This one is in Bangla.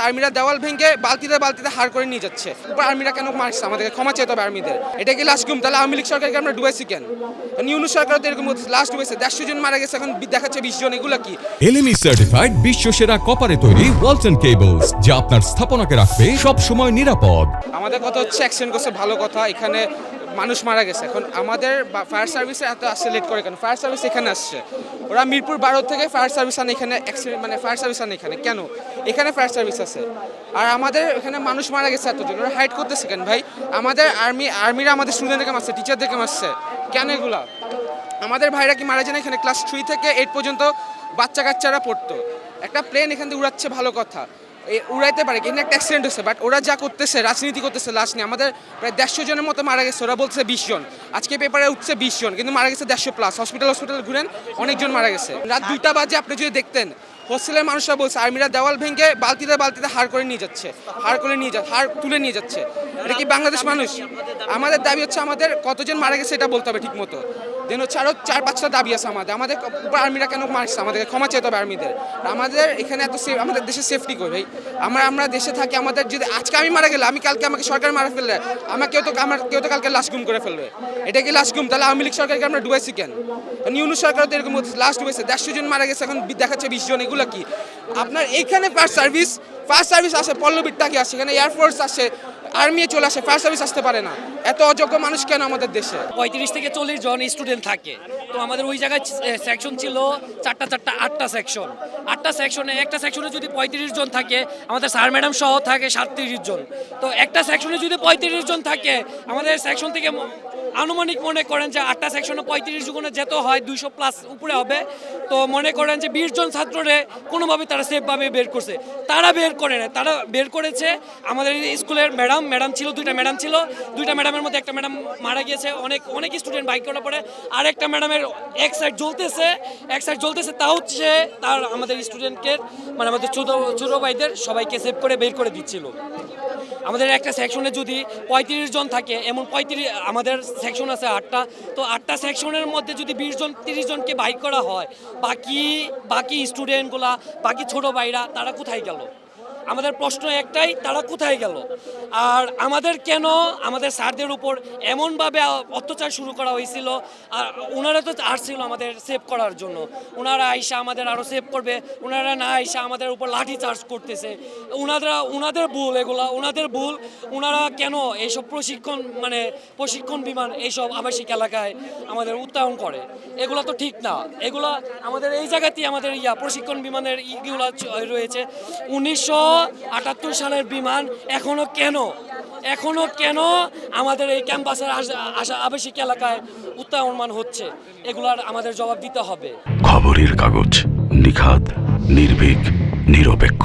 আর্মিরা দেওয়াল ভেঙে বালতিতে বালতিতে হার করে নিয়ে যাচ্ছে। এবার আর্মিরা কেন মারছে? আমাদেরকে ক্ষমা চেতে হবে আর্মিদের। এটা কি লাস্ট গুম? তাহলে আওয়ামী লীগ সরকারকে আমরা ডুবাইছি কেন? নিউনু সরকার তো এরকম লাস্ট ডুবাইছে। দেড়শো জন মারা গেছে এখন দেখাচ্ছে বিশ জন। এগুলো কি? এলএমই সার্টিফাইড বিশ্ব সেরা কপারে তৈরি ওয়ালটন কেবলস যা আপনার স্থাপনাকে রাখবে সব সময় নিরাপদ। আমাদের কথা হচ্ছে অ্যাক্সিডেন্ট করছে ভালো কথা। এখানে মানুষ মারা গেছে। এখন আমাদের ফায়ার সার্ভিসে এত আসছে লেট করে কেন? ফায়ার সার্ভিস এখানে আসছে। ওরা মিরপুর বারো থেকে ফায়ার সার্ভিস আনে এখানে মানে ফায়ার সার্ভিস আনে এখানে। কেন? এখানে ফায়ার সার্ভিস আছে। আর আমাদের এখানে মানুষ মারা গেছে এতজন। ওরা হাইড করতেছে কেন ভাই? আমাদের আর্মি আর্মিরা আমাদের স্টুডেন্টদেরকে মারছে টিচারদেরকে মারছে। কেন এগুলা? আমাদের ভাইরা কি মারা যায় না এখানে? ক্লাস থ্রি থেকে এইট পর্যন্ত বাচ্চা কাচ্চারা পড়তো। একটা প্লেন এখান থেকে উড়াচ্ছে ভালো কথা। উড়াইতে পারে, কিন্তু একটা অ্যাক্সিডেন্ট হচ্ছে বাট ওরা যা করতেছে, রাজনীতি করতেছে, লাশ নিয়ে, আমাদের প্রায় দেড়শো জনের মতো মারা গেছে, ওরা বলছে বিশ জন। আজকে পেপারে উঠছে বিশ জন, কিন্তু মারা গেছে দেড়শো প্লাস হসপিটাল হসপিটাল ঘুরেন, অনেকজন মারা গেছে। রাত দুইটা বাজে, আপনি যদি দেখতেন হোস্টেলের মানুষরা বলছে, আর্মিরা দেওয়াল ভেঙে বালতিতে বালতিতে হার করে নিয়ে যাচ্ছে হার করে নিয়ে যাচ্ছে হার তুলে নিয়ে যাচ্ছে। এটা কি বাংলাদেশ মানুষ? আমাদের দাবি হচ্ছে আমাদের কতজন মারা গেছে, এটা বলতে হবে ঠিক মতো দেন হচ্ছে আরও চার পাঁচটা দাবি আছে আমাদের। আমাদের উপর আর্মিরা কেন মারছে? আমাদেরকে ক্ষমা চেতে হবে আর্মিদের। আমাদের এখানে এত সেফ আমাদের দেশে সেফটি কই ভাই? আমরা আমরা দেশে থাকি, আমাদের যদি আজকে আমি মারা গেলে আমি কালকে আমাকে সরকার মারা ফেললে, আমাকে তো আমার কেউ তো কালকে লাশ গুম করে ফেলবে। এটা কি লাশ গুম? তাহলে আওয়ামী লীগ সরকারকে আমরা ডুবাইছি কেন? নিউনু সরকার তো এরকম লাস্ট ডুবাইছে। দেড়শো জন মারা গেছে, এখন দেখাচ্ছে বিশ জন। এগুলো কি? আপনার এখানে ফার্স্ট সার্ভিস ফার্স্ট সার্ভিস আসে, পল্লবীর টাকি আসে, এখানে এয়ারফোর্স আসে আর্মি চলে আসে ফায়ার সার্ভিস আসতে পারে না। এত অযোগ্য মানুষ কেন আমাদের দেশে? পঁয়ত্রিশ থেকে চল্লিশ জন স্টুডেন্ট থাকে। তো আমাদের ওই জায়গায় সেকশন ছিল চারটা চারটা, আটটা সেকশন আটটা সেকশনে, একটা সেকশনে যদি পঁয়ত্রিশ জন থাকে, আমাদের স্যার ম্যাডাম সহ থাকে সাতত্রিশ জন। তো একটা সেকশনে যদি পঁয়ত্রিশ জন থাকে, আমাদের সেকশন থেকে আনুমানিক মনে করেন যে আটটা সেকশনে পঁয়ত্রিশ জনে যেতে হয় দুইশো প্লাস উপরে হবে। তো মনে করেন যে বিশ জন ছাত্ররে কোনোভাবে তারা সেফভাবে বের করছে। তারা বের করে না, তারা বের করেছে। আমাদের স্কুলের ম্যাডাম ম্যাডাম ছিল, দুইটা ম্যাডাম ছিল। দুইটা ম্যাডামের মধ্যে একটা ম্যাডাম মারা গিয়েছে। অনেক অনেক স্টুডেন্ট বাইক করার পরে। আর একটা ম্যাডামের এক সাইড জ্বলতেছে, এক সাইড জ্বলতেছে তা হচ্ছে তার আমাদের স্টুডেন্টকে মানে আমাদের ছোট ছোট ভাইদের সবাইকে সেভ করে বের করে দিচ্ছিল। আমাদের একটা সেকশনে যদি পঁয়ত্রিশ জন থাকে, এমন পঁয়ত্রিশ, আমাদের সেকশন আছে আটটা, তো আটটা সেকশনের মধ্যে যদি বিশ জন, তিরিশ জনকে বাইক করা হয়, বাকি বাকি স্টুডেন্টগুলা বাকি ছোট ভাইরা, তারা কোথায় গেল? আমাদের প্রশ্ন একটাই, তারা কোথায় গেল? আর আমাদের কেন আমাদের স্যারদের উপর এমনভাবে অত্যাচার শুরু করা হয়েছিল? আর ওনারা তো আসছিল আমাদের সেভ করার জন্য। ওনারা আইসা আমাদের আরও সেভ করবে। ওনারা না আইসা আমাদের উপর লাঠি চার্জ করতেছে। ওনারা, ওনাদের ভুল এগুলা, ওনাদের ভুল। ওনারা কেন এইসব প্রশিক্ষণ মানে প্রশিক্ষণ বিমান এইসব আবাসিক এলাকায় আমাদের উত্তায়ন করে? এগুলো তো ঠিক না। এগুলো আমাদের এই জায়গাতেই আমাদের ইয়া, প্রশিক্ষণ বিমানের ইগুলো রয়েছে। উনিশশো আটাত্তর সালের বিমান এখনও কেন? এখনও কেন আমাদের এই ক্যাম্পাসের আশা আবাসিক এলাকায় উত্তায়নমান হচ্ছে? এগুলার আমাদের জবাব দিতে হবে। খবরের কাগজ নিখাত নির্ভীক, নিরপেক্ষ।